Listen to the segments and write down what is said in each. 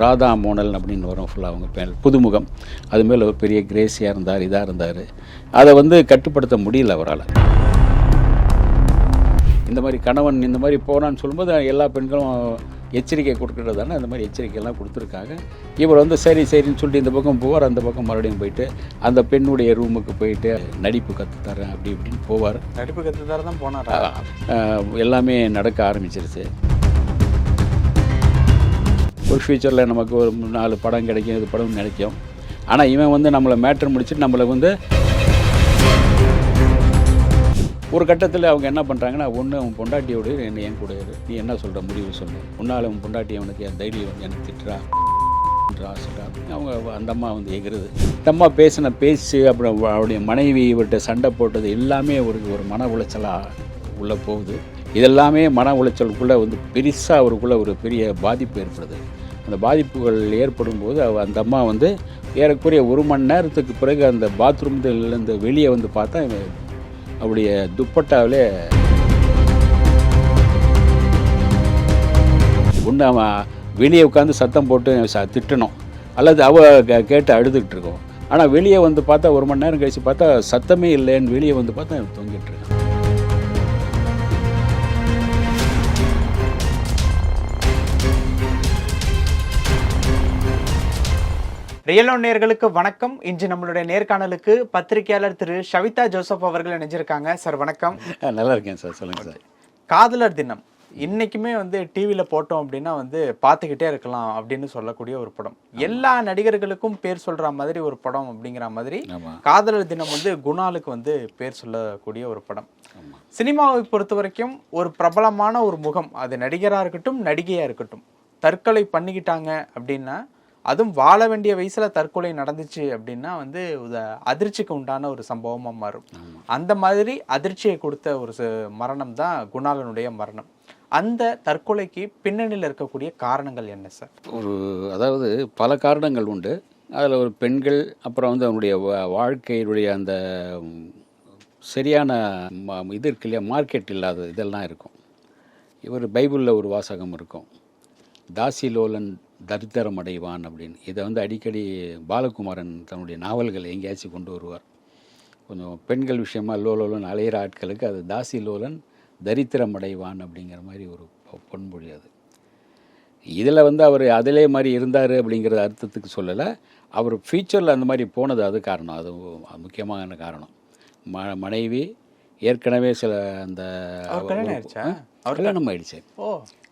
ராதா மோனல் அப்படின்னு வரும் ஃபுல்லாக அவங்க பேர். புதுமுகம். அது மேலே ஒரு பெரிய கிரேசியாக இருந்தார் இதாக இருந்தார். அதை வந்து கட்டுப்படுத்த முடியல அவரால். இந்த மாதிரி கணவன் இந்த மாதிரி போனான்னு சொல்லும்போது எல்லா பெண்களும் எச்சரிக்கை கொடுக்குறது தானே அந்த மாதிரி எச்சரிக்கையெல்லாம் கொடுத்துருக்காங்க. இவர் வந்து சரி சரின்னு சொல்லிட்டு இந்த பக்கம் போவார் அந்த பக்கம் மறுபடியும் போயிட்டு அந்த பெண்ணுடைய ரூமுக்கு போயிட்டு நடிப்பு கற்றுத்தரேன் அப்படி இப்படின்னு போவார். நடிப்பு கற்றுதார தான் போனாரா எல்லாமே நடக்க ஆரம்பிச்சிருச்சு. ஒரு ஃபியூச்சரில் நமக்கு ஒரு நாலு படம் கிடைக்கும் இது படம் நினைக்கும். ஆனால் இவன் வந்து நம்மளை மேட்ரு முடிச்சுட்டு நம்மளை வந்து ஒரு கட்டத்தில் அவங்க என்ன பண்ணுறாங்கன்னா ஒன்று அவன் பொண்டாட்டியோடு என்ன என் கூட இரு. நீ என்ன சொல்கிற முடிவு சொல்லு. உன்னால் அவன் பொண்டாட்டி அவனுக்கு என் தைரியம் எனக்கு திட்டுறா திட்டுறா, அவங்க அந்த அம்மா வந்து எகிறது இந்த அம்மா பேசின பேச்சு அப்புறம் அவருடைய மனைவி இவர்கிட்ட சண்டை போட்டது எல்லாமே ஒரு ஒரு மன உளைச்சலாக உள்ளே போகுது. இதெல்லாமே மன உளைச்சலுக்குள்ளே வந்து பெருசாக அவருக்குள்ளே ஒரு பெரிய பாதிப்பு ஏற்படுது. அந்த பாதிப்புகள் ஏற்படும் போது அந்த அம்மா வந்து ஏறக்குறைய ஒரு மணி நேரத்துக்கு பிறகு அந்த பாத்ரூம்லேருந்து வெளியே வந்து பார்த்தா அவருடைய துப்பட்டாவிலே ஒன்று அவன் வெளியே உட்காந்து சத்தம் போட்டு ச திட்டணும். அல்லது அவ கேட்டு அழுதுகிட்டு இருக்கோம். ஆனால் வெளியே வந்து பார்த்தா ஒரு மணி நேரம் கழித்து பார்த்தா சத்தமே இல்லைன்னு வெளியே வந்து பார்த்தா தொங்கிட்டு இருக்கான் ரியல் ஒன் நேயர்களுக்கு வணக்கம். இன்று நம்மளுடைய நேர்காணலுக்கு பத்திரிகையாளர் திரு ஷவிதா ஜோசப் அவர்கள் இணைஞ்சிருக்காங்க. சார் வணக்கம். நல்லா இருக்கேன் சார். சொல்லுங்கள் சார். காதலர் தினம். இன்னைக்குமே வந்து டிவியில் போட்டோம் அப்படின்னா வந்து பார்த்துக்கிட்டே இருக்கலாம் அப்படின்னு சொல்லக்கூடிய ஒரு படம். எல்லா நடிகர்களுக்கும் பேர் சொல்ற மாதிரி ஒரு படம் அப்படிங்கிற மாதிரி காதலர் தினம் வந்து குணாலுக்கு வந்து பேர் சொல்லக்கூடிய ஒரு படம். சினிமாவை பொறுத்த வரைக்கும் ஒரு பிரபலமான ஒரு முகம். அது நடிகராக இருக்கட்டும் நடிகையாக இருக்கட்டும். தற்கொலை பண்ணிக்கிட்டாங்க அப்படின்னா அதுவும் வாழ வேண்டிய வயசுல தற்கொலை நடந்துச்சு அப்படின்னா வந்து அதிர்ச்சிக்கு உண்டான ஒரு சம்பவமா மாறும். அந்த மாதிரி அதிர்ச்சியை கொடுத்த ஒரு மரணம் தான் குணாலனுடைய மரணம். அந்த தற்கொலைக்கு பின்னணியில் இருக்கக்கூடிய காரணங்கள் என்ன சார்? ஒரு அதாவது பல காரணங்கள் உண்டு. அதில் ஒரு பெண்கள் அப்புறம் வந்து அவனுடைய வாழ்க்கையினுடைய அந்த சரியான இது இருக்கு இல்லையா மார்க்கெட் இல்லாத இதெல்லாம் இருக்கும். இவர் பைபிளில் ஒரு வாசகம் இருக்கும். தாசிலோலன் தரித்திரம் அடைவான் அப்படின்னு. இதை வந்து அடிக்கடி பாலகுமாரன் தன்னுடைய நாவல்கள் எங்கேயாச்சும் கொண்டு வருவார். கொஞ்சம் பெண்கள் விஷயமா லோலோலன் அலையிற ஆட்களுக்கு அது தாசி லோலன் தரித்திரம் அடைவான் அப்படிங்கிற மாதிரி ஒரு பொன்மொழி அது. இதில் வந்து அவர் அதிலே மாதிரி இருந்தார் அப்படிங்கிற அர்த்தத்துக்கு சொல்லலை. அவர் ஃப்யூச்சரில் அந்த மாதிரி போனது அது காரணம். அது முக்கியமான காரணம். ம மனைவி ஏற்கனவே சில அந்த கல்யாணம் ஆயிடுச்சா?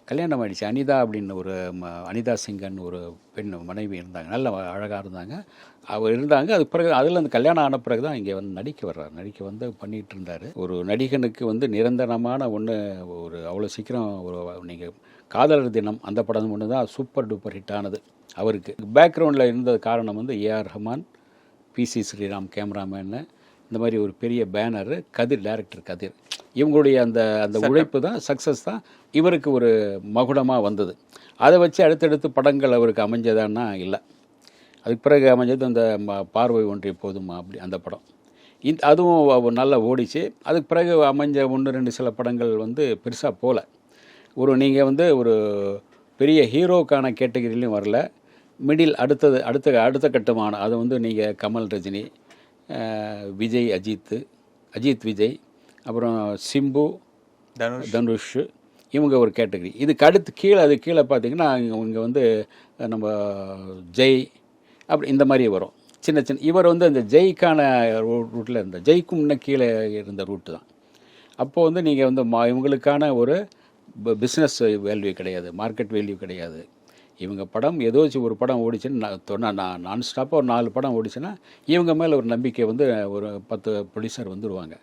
கல்யாணம் ஆயிடுச்சு. அனிதா அப்படின்னு ஒரு ம- அனிதா சிங்கன் ஒரு பெண் மனைவி இருந்தாங்க. நல்ல அழகாக இருந்தாங்க. அவர் இருந்தாங்க. அது பிறகு அதில் அந்த கல்யாணம் ஆன பிறகு தான் இங்கே வந்து நடிக்க வர்றார். நடிக்க வந்து பண்ணிகிட்டு இருந்தார். ஒரு நடிகனுக்கு வந்து நிரந்தரமான ஒன்று ஒரு அவ்வளோ சீக்கிரம் ஒரு நீங்கள் காதலர் தினம் அந்த படம் ஒன்று தான் சூப்பர் டூப்பர் ஹிட் ஆனது அவருக்கு. பேக்ரவுண்டில் இருந்த காரணம் வந்து ஏஆர் ரஹ்மான் பிசி ஸ்ரீராம் கேமராமேன்னு இந்த மாதிரி ஒரு பெரிய பேனர் கதிர் டேரக்டர் கதிர். இவங்களுடைய அந்த அந்த உழைப்பு தான் சக்ஸஸ் தான் இவருக்கு ஒரு மகுடமாக வந்தது. அதை வச்சு அடுத்தடுத்து படங்கள் அவருக்கு அமைஞ்சதான்னா இல்லை. அதுக்கு பிறகு அமைஞ்சது அந்த பார்வை ஒன்றிய போதுமா அப்படி அந்த படம். இந்த அதுவும் நல்லா ஓடிச்சு. அதுக்கு பிறகு அமைஞ்ச ஒன்று ரெண்டு சில படங்கள் வந்து பெருசாக போகல ஒரு நீங்கள் வந்து ஒரு பெரிய ஹீரோக்கான கேட்டகரியிலையும் வரல. மிடில் அடுத்தது அடுத்த அடுத்த கட்டமான அது வந்து நீங்கள் கமல் ரஜினி விஜய் அஜித் அஜித் விஜய் அப்புறம் சிம்பு தனுஷ். தனுஷ் இவங்க ஒரு கேட்டகரி. இதுக்கு அடுத்து கீழே அது கீழே பார்த்தீங்கன்னா இங்கே வந்து நம்ம ஜெய் அப்படி இந்த மாதிரி வரும். சின்ன சின்ன இவர் வந்து அந்த ஜெய்க்கான ரூட்டில் இருந்த ஜெய்க்கும் இன்னும் கீழே இருந்த ரூட்டு தான். அப்போது வந்து நீங்கள் வந்து மா இவங்களுக்கான ஒரு பிஸ்னஸ் வேல்யூ கிடையாது மார்க்கெட் வேல்யூ கிடையாது. இவங்க படம் ஏதோச்சும் ஒரு படம் ஓடிச்சுன்னு நான் தொண்ணா நான் நான் ஸ்டாப்பாக ஒரு நாலு படம் ஓடிச்சுன்னா இவங்க மேலே ஒரு நம்பிக்கை வந்து ஒரு பத்து ப்ரொடியூசர் வந்துடுவாங்க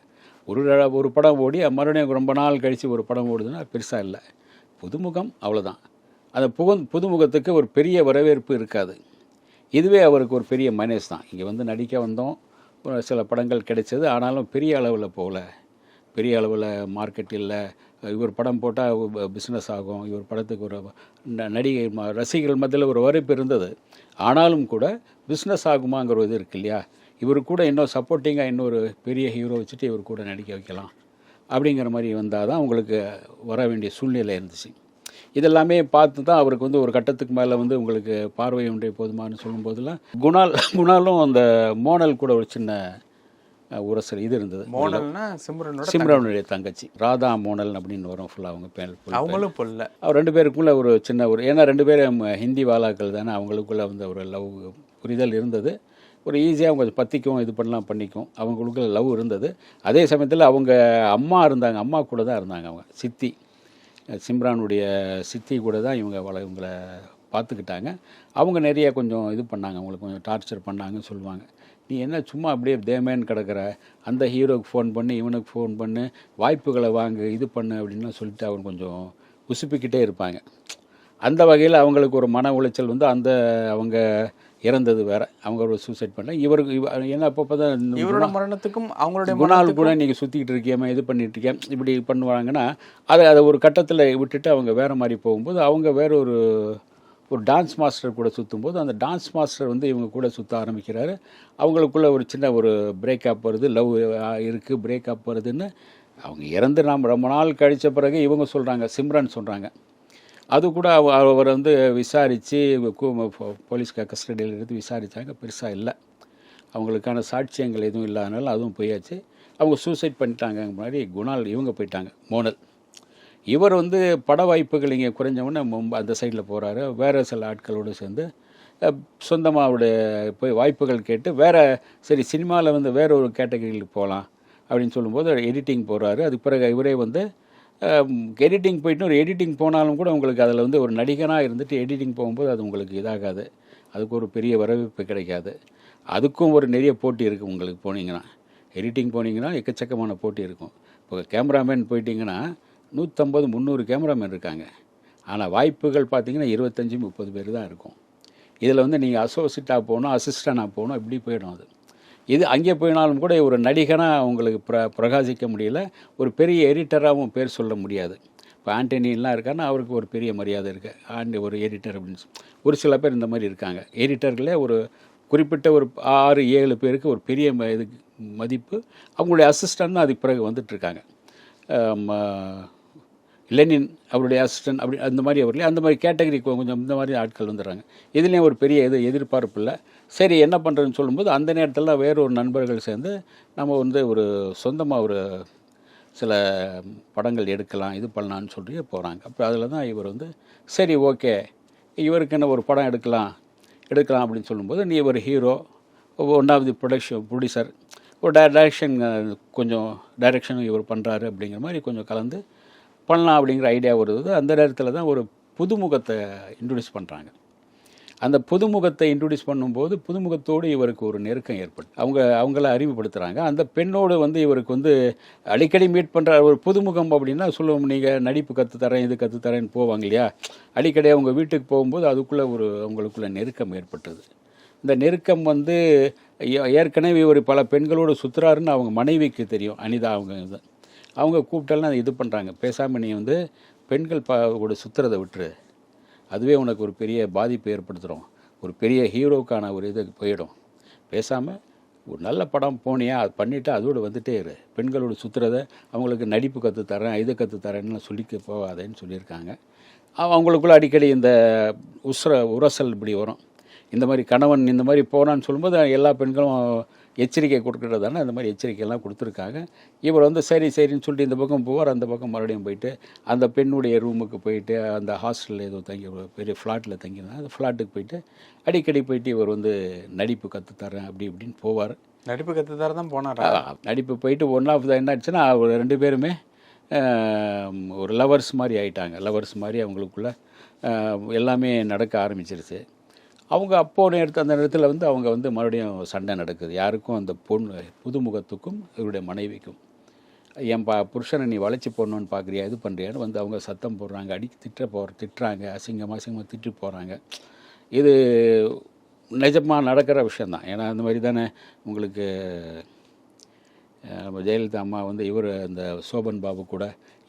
ஒரு ஒரு படம் ஓடி மறுபடியும் ரொம்ப நாள் கழித்து ஒரு படம் ஓடுதுன்னா பெருசாக இல்லை. புதுமுகம் அவ்வளோதான் அந்த புகு புதுமுகத்துக்கு ஒரு பெரிய வரவேற்பு இருக்காது. இதுவே அவருக்கு ஒரு பெரிய மைனஸ் தான். இங்கே வந்து நடிக்க வந்தோம். சில படங்கள் கிடைச்சது. ஆனாலும் பெரிய அளவில் போகல. பெரிய அளவில் மார்க்கெட் இல்லை. இவர் படம் போட்டால் பிஸ்னஸ் ஆகும். இவர் படத்துக்கு ஒரு ந- நடிகை ம- ரசிகர்கள் மத்தியில் ஒரு வரவேற்பு இருந்தது. ஆனாலும் கூட பிஸ்னஸ் ஆகுமாங்கிற ஒரு இது இருக்கு இல்லையா? இவர் கூட இன்னும் சப்போர்ட்டிங்காக இன்னொரு பெரிய ஹீரோ வச்சுட்டு இவர் கூட நடிக்க வைக்கலாம். அப்படிங்கிற மாதிரி வந்தால் தான் உங்களுக்கு வர வேண்டிய சூழ்நிலை இருந்துச்சு. இதெல்லாமே பார்த்து தான் அவருக்கு வந்து ஒரு கட்டத்துக்கு மேலே வந்து உங்களுக்கு பார்வை ஒன்றை போதுமான்னு சொல்லும்போதெல்லாம் குணால் குணாலும் அந்த மோனல் கூட ஒரு சின்ன அஹ், உரசல் இது இருந்தது. மோனல்னா சிம்ரனோட சிம்ரனுடைய தங்கச்சி. ராதா மோனல் அப்படின்னு வரும் ஃபுல்லாக அவங்க பேர் அவங்களும் பொல்ல அவர் ரெண்டு பேருக்குள்ள ஒரு சின்ன ஒரு ஏன்னா ரெண்டு பேரும் ஹிந்தி வாலாக்கள் தானே அவங்களுக்குள்ள வந்து ஒரு லவ் புரிதல் இருந்தது. ஒரு ஈஸியாக அவங்க பற்றிக்கும் இது பண்ணலாம் பண்ணிக்கும். அவங்களுக்கு லவ் இருந்தது. அதே சமயத்தில் அவங்க அம்மா இருந்தாங்க அம்மா கூட தான் இருந்தாங்க அவங்க. சித்தி சிம்ரானுடைய சித்தி கூட தான் இவங்க வள இவங்களை பார்த்துக்கிட்டாங்க. அவங்க நிறைய கொஞ்சம் இது பண்ணாங்க அவங்களுக்கு கொஞ்சம் டார்ச்சர் பண்ணாங்கன்னு சொல்லுவாங்க. நீ என்ன சும்மா அப்படியே தேமேன்னு கிடக்கிற? அந்த ஹீரோக்கு ஃபோன் பண்ணி இவனுக்கு ஃபோன் பண்ணு வாய்ப்புகளை வாங்கு இது பண்ணு அப்படின்னு சொல்லிட்டு அவங்க கொஞ்சம் உசுப்பிக்கிட்டே இருப்பாங்க. அந்த வகையில் அவங்களுக்கு ஒரு மன உளைச்சல் வந்து அந்த அவங்க இறந்தது வேற. அவங்க ஒரு சூசைட் பண்ண இவருக்கு இவ ஏன்னா அப்பப்போ தான் இவரோட மரணத்துக்கும் அவங்களுடைய குணால் கூட நீங்கள் சுற்றிக்கிட்டு இருக்கியம்மா இது பண்ணிட்டு இருக்கேன் இப்படி பண்ணுவாங்கன்னா அதை அதை ஒரு கட்டத்தில் விட்டுட்டு அவங்க வேற மாதிரி போகும்போது அவங்க வேற ஒரு ஒரு டான்ஸ் மாஸ்டர் கூட சுற்றும்போது அந்த டான்ஸ் மாஸ்டர் வந்து இவங்க கூட சுற்ற ஆரம்பிக்கிறாரு. அவங்களுக்குள்ள ஒரு சின்ன ஒரு பிரேக்கப் வருது. லவ் இருக்குது பிரேக்கப் வருதுன்னு. அவங்க இறந்து நாம் ரொம்ப நாள் கழித்த பிறகு இவங்க சொல்கிறாங்க சிம்ரன் சொல்கிறாங்க அது கூட அவ- அவர் வந்து விசாரித்து போலீஸ் கஸ்டடியில் எடுத்து விசாரித்தாங்க பெருசாக இல்லை. அவங்களுக்கான சாட்சியங்கள் எதுவும் இல்லாதனால அதுவும் போயாச்சு. அவங்க சூசைட் பண்ணிட்டாங்க. மாதிரி குணால் இவங்க போயிட்டாங்க மோனல். இவர் வந்து பட வாய்ப்புகள் இங்கே குறைஞ்சவொடனே மும்பை அந்த சைடில் போகிறாரு வேறு சில ஆட்களோடு சேர்ந்து சொந்தமாக அவருடைய போய் வாய்ப்புகள் கேட்டு வேறு சரி சினிமாவில் வந்து வேற ஒரு கேட்டகரியில் போகலாம் அப்படின்னு சொல்லும்போது எடிட்டிங் போகிறாரு அதுக்கு பிறகு இவரே வந்து எடிட்டிங் போயிட்டு ஒரு எடிட்டிங் போனாலும் கூட உங்களுக்கு அதில் வந்து ஒரு நடிகனாக இருந்துட்டு எடிட்டிங் போகும்போது அது உங்களுக்கு இதாகாது. அதுக்கு ஒரு பெரிய வரவேற்பு கிடைக்காது. அதுக்கும் ஒரு நிறைய போட்டி இருக்குது உங்களுக்கு போனீங்கன்னா. எடிட்டிங் போனீங்கன்னா எக்கச்சக்கமான போட்டி இருக்கும். இப்போ கேமராமேன் போயிட்டீங்கன்னா நூற்றம்பது முந்நூறு கேமராமேன் இருக்காங்க. ஆனால் வாய்ப்புகள் பார்த்தீங்கன்னா இருபத்தஞ்சி முப்பது பேர் தான் இருக்கும். இதில் வந்து நீங்கள் அசோசியேட்டாக போகணும் அசிஸ்டண்டாக போகணும் இப்படி போயிடும் அது. இது அங்கே போயினாலும் கூட ஒரு நடிகனாக அவங்களுக்கு பிர பிரகாசிக்க முடியல. ஒரு பெரிய எடிட்டராகவும் பேர் சொல்ல முடியாது. இப்போ ஆண்டனிலாம் இருக்காருன்னா அவருக்கு ஒரு பெரிய மரியாதை இருக்குது ஆண்டி ஒரு எடிட்டர் அப்படின்னு ஒரு சில பேர் இந்த மாதிரி இருக்காங்க. எடிட்டர்களே ஒரு குறிப்பிட்ட ஒரு ஆறு ஏழு பேருக்கு ஒரு பெரிய ம- இது மதிப்பு. அவங்களுடைய அசிஸ்டன்ட் தான் அதுக்கு பிறகு வந்துட்டுருக்காங்க. லெனின் அவருடைய அசிஸ்டன்ட் அப்படி அந்த மாதிரி அவர்களே அந்த மாதிரி கேட்டகரி கொஞ்சம் இந்த மாதிரி ஆட்கள் வந்துடுறாங்க. இதுலேயும் ஒரு பெரிய எது எதிர்பார்ப்பு இல்லை. சரி என்ன பண்ணுறதுன்னு சொல்லும்போது அந்த நேரத்தில் வேறு ஒரு நண்பர்கள் சேர்ந்து நம்ம வந்து ஒரு சொந்தமாக ஒரு சில படங்கள் எடுக்கலாம் இது பண்ணலான்னு சொல்லி போகிறாங்க அப்போ அதில் தான் இவர் வந்து சரி ஓகே இவருக்கு என்ன ஒரு படம் எடுக்கலாம் எடுக்கலாம் அப்படின்னு சொல்லும்போது நீ ஒரு hero one of the production producer ஒரு டைரக்ஷன் கொஞ்சம் டைரக்ஷனும் இவர் பண்ணுறாரு அப்படிங்கிற மாதிரி கொஞ்சம் கலந்து பண்ணலாம் அப்படிங்கிற ஐடியா வருது. அந்த நேரத்தில் தான் ஒரு புதுமுகத்தை இன்ட்ரடியூஸ் பண்ணுறாங்க அந்த புதுமுகத்தை இன்ட்ரடியூஸ் பண்ணும்போது புதுமுகத்தோடு இவருக்கு ஒரு நெருக்கம் ஏற்பட்டு அவங்க அவங்கள அறிவுப்படுத்துகிறாங்க அந்த பெண்ணோடு வந்து இவருக்கு வந்து அடிக்கடி மீட் பண்ணுற ஒரு புதுமுகம் அப்படின்னா சொல்லுவோம் நீங்கள் நடிப்பு கற்றுத்தரேன் இது கற்றுத்தரேன்னு போவாங்க இல்லையா? அடிக்கடி அவங்க வீட்டுக்கு போகும்போது அதுக்குள்ளே ஒரு அவங்களுக்குள்ள நெருக்கம் ஏற்பட்டது. இந்த நெருக்கம் வந்து ஏ- ஏற்கனவே இவர் பல பெண்களோடு சுற்றுறாருன்னு அவங்க மனைவிக்கு தெரியும். அனிதா அவங்க இது. அவங்க கூப்பிட்டாலும் இது பண்ணுறாங்க பேசாமல் நீ வந்து பெண்கள் பா கூட சுற்றுறதை விட்டுரு. அதுவே உனக்கு ஒரு பெரிய பாதிப்பு ஏற்படுத்துகிறோம் ஒரு பெரிய ஹீரோக்கான ஒரு இது போயிடும். பேசாமல் ஒரு நல்ல படம் போனியா அது பண்ணிவிட்டு அதோடு வந்துட்டே இரு. பெண்களோட சுற்றுறத அவங்களுக்கு நடிப்பு கற்று தரேன் இது கற்று தரேன்னு சொல்லிக்க போகாதேன்னு சொல்லியிருக்காங்க. அவங்களுக்குள்ள அடிக்கடி இந்த உஸ்ர உரசல் இப்படி வரும். இந்த மாதிரி கணவன் இந்த மாதிரி போனான்னு சொல்லும்போது எல்லா பெண்களும் எச்சரிக்கை கொடுக்குறது தானே? அந்த மாதிரி எச்சரிக்கையெல்லாம் கொடுத்துருக்காங்க. இவர் வந்து சரி சரின்னு சொல்லிட்டு இந்த பக்கம் போவார் அந்த பக்கம் மறுபடியும் போயிட்டு அந்த பெண்ணுடைய ரூமுக்கு போயிட்டு அந்த ஹாஸ்டலில் ஏதோ தங்கி பெரிய ஃப்ளாட்டில் தங்கியிருந்தாங்க அந்த ஃப்ளாட்டுக்கு போயிட்டு அடிக்கடி போயிட்டு இவர் வந்து நடிப்பு கற்றுத்தரேன் அப்படி இப்படின்னு போவார். நடிப்பு கத்துதார தான் போனாரா? நடிப்பு போயிட்டு ஒன் ஆஃப் த என்ன ஆச்சுன்னா ஒரு ரெண்டு பேருமே ஒரு லவர்ஸ் மாதிரி ஆயிட்டாங்க. லவர்ஸ் மாதிரி அவங்களுக்குள்ள எல்லாமே நடக்க ஆரம்பிச்சிருச்சு. அவங்க அப்போது நேரத்து அந்த நேரத்தில் வந்து அவங்க வந்து மறுபடியும் சண்டை நடக்குது. யாருக்கும் அந்த பொண்ணு புதுமுகத்துக்கும் இவருடைய மனைவிக்கும் என் பா புருஷனை நீ வளைச்சி போடணுன்னு பார்க்குறியா இது பண்ணுறியான்னு வந்து அவங்க சத்தம் போடுறாங்க. அடி திட்ட போகிற திட்டுறாங்க. அசிங்கமாக அசிங்கமாக திட்டு போகிறாங்க இது நிஜமாக நடக்கிற விஷயந்தான் ஏன்னா அந்த மாதிரி தானே உங்களுக்கு நம்ம ஜெயலலிதா அம்மா வந்து இவர் அந்த சோபன் பாபு கூட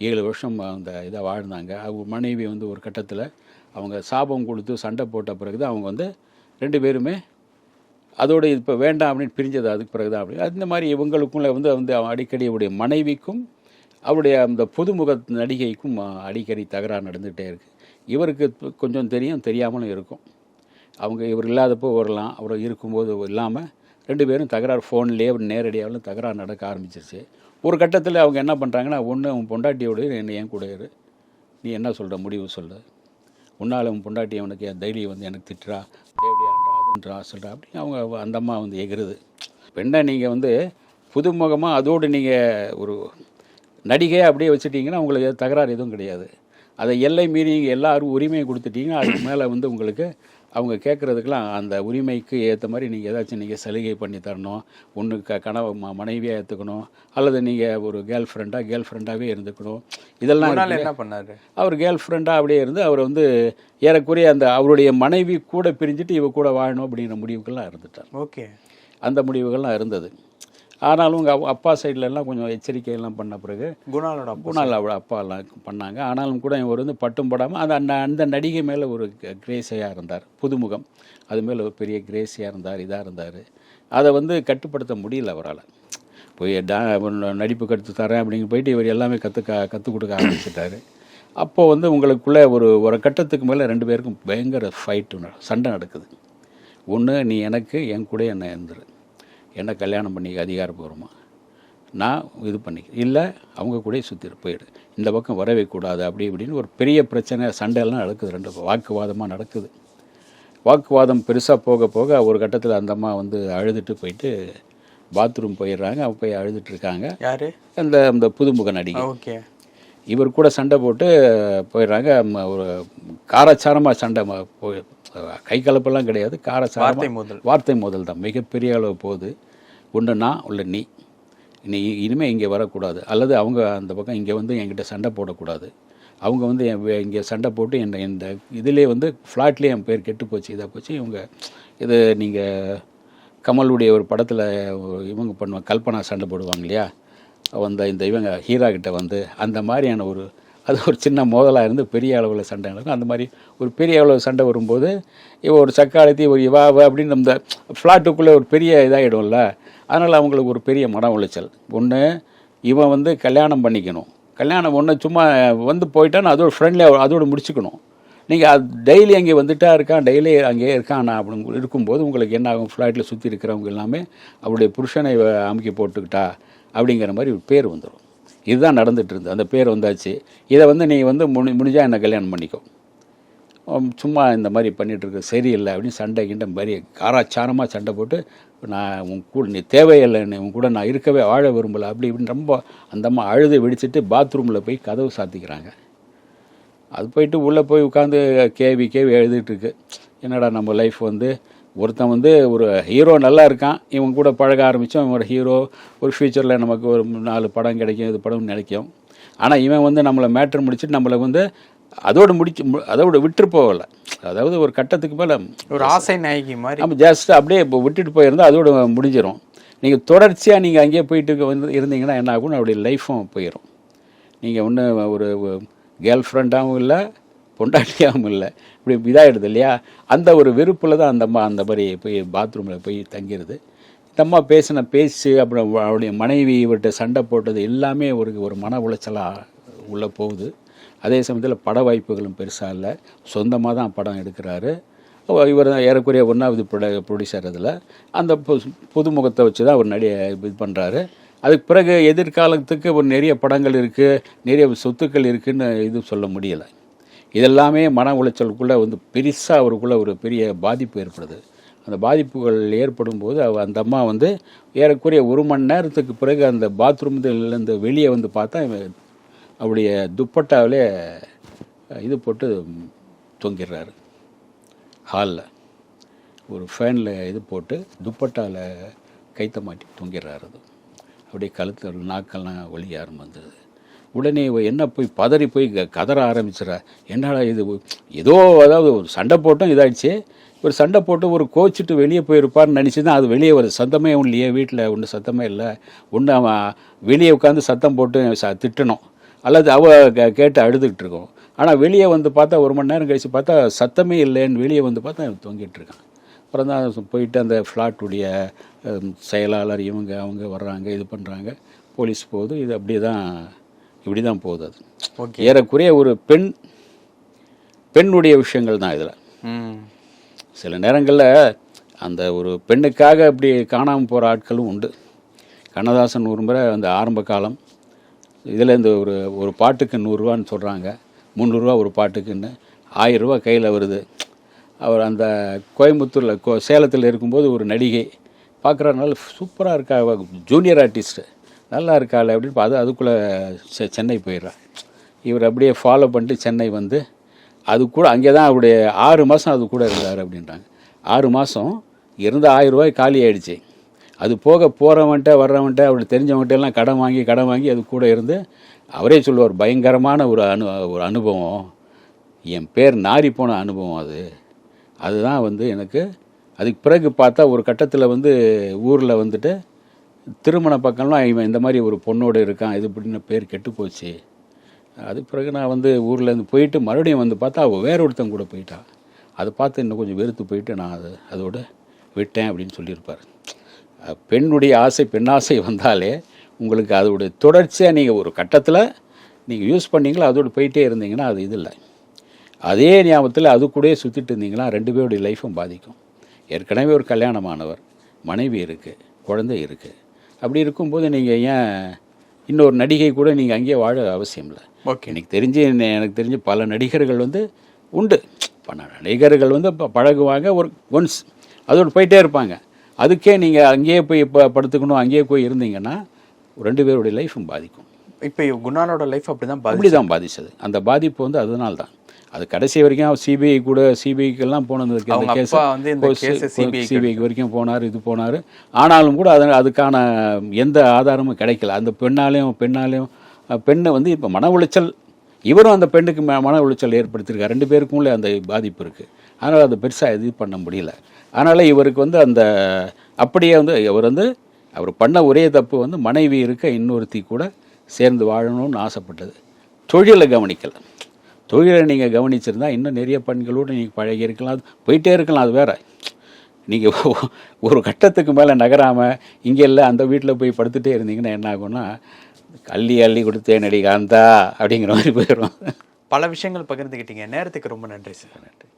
ஏழு வருஷம் அந்த இதை வாழ்ந்தாங்க. அவங்க மனைவி வந்து ஒரு கட்டத்தில் அவங்க சாபம் கொடுத்து சண்டை போட்ட பிறகு தான் அவங்க வந்து ரெண்டு பேருமே அதோடு இப்போ வேண்டாம் அப்படின்னு பிரிஞ்சது அதுக்கு பிறகு தான் அப்படி. அந்த மாதிரி இவங்களுக்குள்ள வந்து வந்து அவன் அடிக்கடி அவருடைய மனைவிக்கும் அவருடைய அந்த புதுமுக நடிகைக்கும் அடிக்கடி தகராறு நடந்துகிட்டே இருக்குது இவருக்கு கொஞ்சம் தெரியும் தெரியாமலும் இருக்கும். அவங்க இவர் இல்லாதப்போ வரலாம் அவர் இருக்கும்போது இல்லாமல் ரெண்டு பேரும் தகராறு ஃபோன்லேயே நேரடியாகவும் தகராறு நடக்க ஆரம்பிச்சிருச்சு. ஒரு கட்டத்தில் அவங்க என்ன பண்ணுறாங்கன்னா ஒன்று உன் பொண்டாட்டியோடு என்ன என் கூட இரு. நீ என்ன சொல்கிற முடிவு சொல்லு. உன்னால் உன் பொண்டாட்டி அவனுக்கு என் தைரியம் வந்து எனக்கு திட்டுறா தேவையான்றா அதுன்றா சொல்கிறா அப்படின்னு அவங்க அந்த அம்மா வந்து எகிறுது பெண்ணை நீங்கள் வந்து புதுமுகமாக அதோடு நீங்கள் ஒரு நடிகையை அப்படியே வச்சுட்டிங்கன்னா உங்களுக்கு தகராறு எதுவும் கிடையாது. அதை எல்லை மீறி நீங்கள் எல்லாரும் உரிமையை கொடுத்துட்டீங்க அதுக்கு மேலே வந்து உங்களுக்கு அவங்க கேட்குறதுக்கெலாம் அந்த உரிமைக்கு ஏற்ற மாதிரி நீங்கள் ஏதாச்சும் நீங்கள் சலுகை பண்ணி தரணும். ஒன்று க கனவு ம மனைவியாக ஏற்றுக்கணும் அல்லது நீங்கள் ஒரு கேர்ள் ஃப்ரெண்டாக கேர்ள் ஃப்ரெண்டாகவே இருந்துக்கணும் இதெல்லாம். என்ன பண்ணாரு? அவர் கேர்ள் ஃப்ரெண்டாக அப்படியே இருந்து அவர் வந்து ஏறக்குறைய அந்த அவருடைய மனைவி கூட பிரிஞ்சுட்டு இவ கூட வாழணும் அப்படிங்கிற முடிவுக்கெல்லாம் இருந்துட்டார். ஓகே. அந்த முடிவுகள்லாம் இருந்தது. ஆனாலும் உங்கள் அப்பா சைடுல எல்லாம் கொஞ்சம் எச்சரிக்கையெல்லாம் பண்ண பிறகு குணாலோட குணால் அவள் அப்பா எல்லாம் பண்ணாங்க. ஆனாலும் கூட இவர் வந்து பட்டும் படாமல் அந்த அந்த அந்த நடிகை மேலே ஒரு கிரேஸையாக இருந்தார். புதுமுகம். அது மேலே ஒரு பெரிய கிரேஸியாக இருந்தார் இதாக இருந்தார். அதை வந்து கட்டுப்படுத்த முடியல அவரால். போய் டா நடிப்பு கற்று தரேன் அப்படின்னு போயிட்டு இவர் எல்லாமே கற்றுக்க கற்றுக் கொடுக்க ஆரம்பிச்சிட்டாரு. அப்போ வந்து உங்களுக்குள்ளே ஒரு ஒரு கட்டத்துக்கு மேலே ரெண்டு பேருக்கும் பயங்கர ஃபைட்டு சண்டை நடக்குது. ஒன்று நீ எனக்கு என் கூட என்ன இருந்துரு என்ன கல்யாணம் பண்ணிக்க அதிகாரப்பூர்வமா? நான் இது பண்ணிக்க இல்லை அவங்க கூட சுற்றி போயிடு. இந்த பக்கம் வரவே கூடாது அப்படி இப்படின்னு ஒரு பெரிய பிரச்சனை சண்டையெல்லாம் நடக்குது ரெண்டு வாக்குவாதமாக நடக்குது. வாக்குவாதம் பெருசாக போக போக ஒரு கட்டத்தில் அந்த அம்மா வந்து அழுதுட்டு போயிட்டு பாத்ரூம் போயிடுறாங்க அவங்க போய் அழுதுட்டு இருக்காங்க. யாரு? அந்த அந்த புதுமுக நடிகை. ஓகே. இவர் கூட சண்டை போட்டு போயிடுறாங்க ஒரு காரச்சாரமாக சண்டை போய் கை கலப்பெல்லாம் கிடையாது வார்த்தை காரச்சாரமாக மோதல். வார்த்தை மோதல் தான் மிகப்பெரிய அளவு போகுது. ஒன்று நான் உள்ள நீ. நீ இனிமேல் இங்கே வரக்கூடாது. அல்லது அவங்க அந்த பக்கம் இங்கே வந்து என்கிட்ட சண்டை போடக்கூடாது. அவங்க வந்து என் வே- இங்கே சண்டை போட்டு என்னை இந்த இதிலே வந்து ஃப்ளாட்லேயே என் பேர் கெட்டு போச்சு. இதாக போச்சு. இவங்க இது நீங்கள் கமலுடைய ஒரு படத்தில் இவங்க பண்ணுவாங்க கல்பனா சண்டை போடுவாங்க இல்லையா? அந்த இந்த இவங்க ஹீரா கிட்ட வந்து அந்த மாதிரியான ஒரு அது ஒரு சின்ன மோதலாக இருந்து பெரிய அளவில் சண்டை நடக்கும். அந்த மாதிரி ஒரு பெரிய அளவு சண்டை வரும்போது இவ ஒரு சக்காலத்தி ஒரு இவா அப்படின்னு அந்த ஃப்ளாட்டுக்குள்ளே ஒரு பெரிய இதாகிடும்ல அதனால் அவங்களுக்கு ஒரு பெரிய மன உளைச்சல். ஒன்று இவன் வந்து கல்யாணம் பண்ணிக்கணும். கல்யாணம் ஒன்று சும்மா வந்து போயிட்டான்னு அதோட ஃப்ரெண்ட்லியாக அதோட முடிச்சுக்கணும். நீங்கள் அது டெய்லி அங்கே வந்துட்டா இருக்கான் டெய்லி அங்கேயே இருக்கான் அப்படின்னு இருக்கும்போது உங்களுக்கு என்ன ஆகும்? ஃப்ளைட்டில் சுற்றி இருக்கிறவங்க எல்லாமே அவருடைய புருஷனை அமுக்கி போட்டுக்கிட்டா அப்படிங்கிற மாதிரி ஒரு பேர் வந்துடும் இதுதான் நடந்துட்டு இருந்தது அந்த பேர் வந்தாச்சு. இதை வந்து நீ வந்து முடி முடிஞ்சால் என்னை கல்யாணம் பண்ணிக்கோ. சும்மா இந்த மாதிரி பண்ணிட்டு சரியில்லை அப்படின்னு சண்டை கிண்ட பெரிய காராச்சாரமாக சண்டை போட்டு நான் உன் கூட நீ தேவையில்லை நீ உன் கூட நான் இருக்கவே வாழ விரும்பலை அப்படி இப்படின்னு ரொம்ப அந்தம்மா அழுது வெடிச்சிட்டு பாத்ரூமில் போய் கதவு சாத்திக்கிறாங்க. அது போயிட்டு உள்ளே போய் உட்காந்து கேவி கேவி எழுதிட்டுருக்கு என்னடா நம்ம லைஃப் வந்து ஒருத்தன் வந்து ஒரு ஹீரோ நல்லா இருக்கான் இவன் கூட பழக ஆரம்பித்தோம் இவன் ஒரு ஹீரோ ஒரு ஃப்யூச்சரில் நமக்கு ஒரு நாலு படம் கிடைக்கும் இது படம் நினைக்கும். ஆனால் இவன் வந்து நம்மளை மேட்ரு முடிச்சுட்டு நம்மளை வந்து அதோடு முடிச்சு மு- அதோட விட்டு போகலை. அதாவது ஒரு கட்டத்துக்கு மேலே ஒரு ஆசை நாயகி மாதிரி. நம்ம ஜஸ்ட் அப்படியே இப்போ விட்டுட்டு போயிருந்தா அதோட முடிஞ்சிடும் நீங்கள் தொடர்ச்சியாக நீங்கள் அங்கேயே போயிட்டு வந்து இருந்தீங்கன்னா என்ன ஆகும் அவருடைய லைஃப்பும் போயிடும் நீங்கள் ஒன்று ஒரு கேர்ள் ஃப்ரெண்டாகவும் இல்லை கொண்டாடியாமல் இல்லை இப்படி இதாகிடுது இல்லையா? அந்த ஒரு வெறுப்பில் தான் அந்த அம்மா அந்த மாதிரி போய் பாத்ரூமில் போய் தங்கிடுது இந்த அம்மா பேசின பேச்சு அப்புறம் அவ- அவருடைய மனைவி இவர்கிட்ட சண்டை போட்டது எல்லாமே ஒரு ஒரு மன உளைச்சலாக உள்ளே போகுது. அதே சமயத்தில் பட வாய்ப்புகளும் பெருசாக இல்லை. சொந்தமாக தான் படம் எடுக்கிறாரு. இவர் தான் ஏறக்குறைய ஒன்றாவது ப்ரொட ப்ரொடியூசர் அதில். அந்த புதுமுகத்தை வச்சு தான் அவர் நடிக இது பண்ணுறாரு அதுக்கு பிறகு எதிர்காலத்துக்கு ஒரு நிறைய படங்கள் இருக்குது நிறைய சொத்துக்கள் இருக்குதுன்னு இது சொல்ல முடியலை. இதெல்லாமே மன உளைச்சலுக்குள்ளே வந்து பெருசாக அவருக்குள்ளே ஒரு பெரிய பாதிப்பு ஏற்படுது. அந்த பாதிப்புகள் ஏற்படும் போது அவ அந்த அம்மா வந்து ஏறக்குறைய ஒரு மணி நேரத்துக்கு பிறகு அந்த பாத்ரூம்லேருந்து வெளியே வந்து பார்த்தா அவருடைய துப்பட்டாவிலே இது போட்டு தொங்கிடுறாரு. ஹாலில் ஒரு ஃபேனில் இது போட்டு துப்பட்டாவில் கைத்த மாட்டி தொங்கிடுறாரு அது. அப்படியே கழுத்து நாக்கெல்லாம் ஒளிய ஆரம்பிந்தது உடனே இவ என்ன போய் பதறி போய் க- கதற ஆரம்பிச்சிட என்னடா இது? ஏதோ அதாவது ஒரு சண்டை போட்டும் இதாகிடுச்சு ஒரு சண்டை போட்டு ஒரு கோச்சிட்டு வெளியே போயிருப்பார்னு நினச்சி தான் அது வெளியே வருது. சத்தமே ஒன்றும் இல்லையே வீட்டில் ஒன்றும் சத்தமே இல்லை. ஒன்று அவன் வெளியே உட்காந்து சத்தம் போட்டு ச திட்டணும். அல்லது அவ கேட்டு அழுதுகிட்டு இருக்கோம். ஆனால் வெளியே வந்து பார்த்தா ஒரு மணி நேரம் கழித்து பார்த்தா சத்தமே இல்லைன்னு வெளியே வந்து பார்த்தா இவன் தொங்கிட்டு இருக்கான். அப்புறம் தான் போயிட்டு அந்த ஃப்ளாட்டுடைய செயலாளர் இவங்க அவங்க வர்றாங்க இது பண்ணுறாங்க போலீஸ் போகுது. இது அப்படியே தான் இப்படி தான் போகுது அது. ஓகே. ஏறக்குறைய ஒரு பெண் பெண்ணுடைய விஷயங்கள் தான் இதில். சில நேரங்களில் அந்த ஒரு பெண்ணுக்காக அப்படி காணாமல் போகிற ஆட்களும் உண்டு. கண்ணதாசன் ஒரு முறை அந்த ஆரம்ப காலம் இதில் இந்த ஒரு ஒரு பாட்டுக்கு நூறுரூவான்னு சொல்கிறாங்க முந்நூறுரூவா ஒரு பாட்டுக்குன்னு ஆயிரரூவா கையில் வருது. அவர் அந்த கோயம்புத்தூரில் கோ சேலத்தில் இருக்கும்போது ஒரு நடிகை. பார்க்குறதுனால சூப்பராக இருக்கா ஜூனியர் ஆர்டிஸ்ட்டு. நல்லா இருக்காள் அப்படின்னு அது அதுக்குள்ளே செ- சென்னை போயிடுறா. இவர் அப்படியே ஃபாலோ பண்ணிட்டு சென்னை வந்து அது கூட அங்கே தான் அவருடைய ஆறு மாதம் அது கூட இருந்தார் அப்படின்றாங்க. ஆறு மாதம் இருந்த ஆயிரம் ரூபாய் காலி ஆயிடுச்சு. அது போக போகிறவன்ட்ட வர்றவன்ட்ட அப்படி தெரிஞ்சவன்ட்ட எல்லாம் கடன் வாங்கி கடன் வாங்கி அது கூட இருந்து அவரே சொல்லுவார் பயங்கரமான ஒரு அனு ஒரு அனுபவம். என் பேர் நாரி போன அனுபவம் அது. அதுதான் வந்து எனக்கு அதுக்கு பிறகு பார்த்தா ஒரு கட்டத்தில் வந்து ஊரில் வந்துட்டு திருமண பக்கம்லாம் இவன் இந்த மாதிரி ஒரு பொண்ணோடு இருக்கான் இது இப்படின்னு பேர் கெட்டு போச்சு. அது பிறகு நான் வந்து ஊர்லேருந்து போயிட்டு மறுபடியும் வந்து பார்த்தா அவள் வேற ஒருத்தன் கூட போயிட்டா. அதை பார்த்து இன்னும் கொஞ்சம் வெறுத்து போயிட்டு நான் அது அதோட விட்டேன் அப்படின்னு சொல்லியிருப்பார். பெண்ணுடைய ஆசை பெண்ணாசை வந்தாலே உங்களுக்கு அதோடைய தொடர்ச்சியாக நீங்கள் ஒரு கட்டத்தில் நீங்கள் யூஸ் பண்ணீங்களா அதோடு போயிட்டே இருந்தீங்கன்னா அது இது இல்லை. அதே ஞாபகத்தில் அது கூடயே சுற்றிட்டு இருந்தீங்கன்னா ரெண்டு பேருடைய லைஃப்பும் பாதிக்கும். ஏற்கனவே ஒரு கல்யாணமானவர் மனைவி இருக்குது குழந்தை இருக்குது அப்படி இருக்கும்போது நீங்கள் ஏன் இன்னொரு நடிகை கூட நீங்கள் அங்கேயே வாழ அவசியம் இல்லை. ஓகே. எனக்கு தெரிஞ்சு எனக்கு தெரிஞ்சு பல நடிகர்கள் வந்து உண்டு. பல நடிகர்கள் வந்து இப்போ பழகுவாங்க. ஒரு ஒன்ஸ் அதோடு போயிட்டே இருப்பாங்க. அதுக்கே நீங்கள் அங்கேயே போய் இப்போ படுத்துக்கணும் அங்கேயே போய் இருந்தீங்கன்னா ரெண்டு பேருடைய லைஃப்பும் பாதிக்கும். இப்போ குணாலோட லைஃப் அப்படிதான் பாதி அப்படி தான் பாதிச்சது. அந்த பாதிப்பு வந்து அதனால தான் அது கடைசி வரைக்கும் சிபிஐ கூட சிபிஐக்கெல்லாம் போனது அந்த கேஸ் சிபிஐக்கு வரைக்கும் போனார் இது போனார். ஆனாலும் கூட அது அதுக்கான எந்த ஆதாரமும் கிடைக்கல. அந்த பெண்ணாலையும் பெண்ணாலையும் பெண்ணை வந்து இப்போ மன உளைச்சல் இவரும் அந்த பெண்ணுக்கு மன உளைச்சல் ஏற்படுத்தியிருக்காரு ரெண்டு பேருக்குள்ள அந்த பாதிப்பு இருக்குது அதனால் அது பெருசாக இது பண்ண முடியல. அதனால் இவருக்கு வந்து அந்த அப்படியே வந்து இவர் வந்து அவர் பண்ண ஒரே தப்பு வந்து மனைவி இருக்க இன்னொருத்தி கூட சேர்ந்து வாழணும்னு ஆசைப்பட்டது. தொழிலை கவனிக்கலை. தொழிலை நீங்கள் கவனிச்சிருந்தா இன்னும் நிறைய பெண்களோடு நீங்கள் பழகி இருக்கலாம். அது போயிட்டே இருக்கலாம் அது வேற. நீங்கள் ஒரு கட்டத்துக்கு மேலே நகராமல் இங்கே இல்லை அந்த வீட்டில் போய் படுத்துட்டே இருந்தீங்கன்னா என்ன ஆகும்னா அள்ளி அள்ளி கொடுத்தேன் நடி காந்தா அப்படிங்கிற மாதிரி போயிடும் பல விஷயங்கள் பகிர்ந்துக்கிட்டீங்க நேரத்துக்கு ரொம்ப நன்றி சார். நன்றி.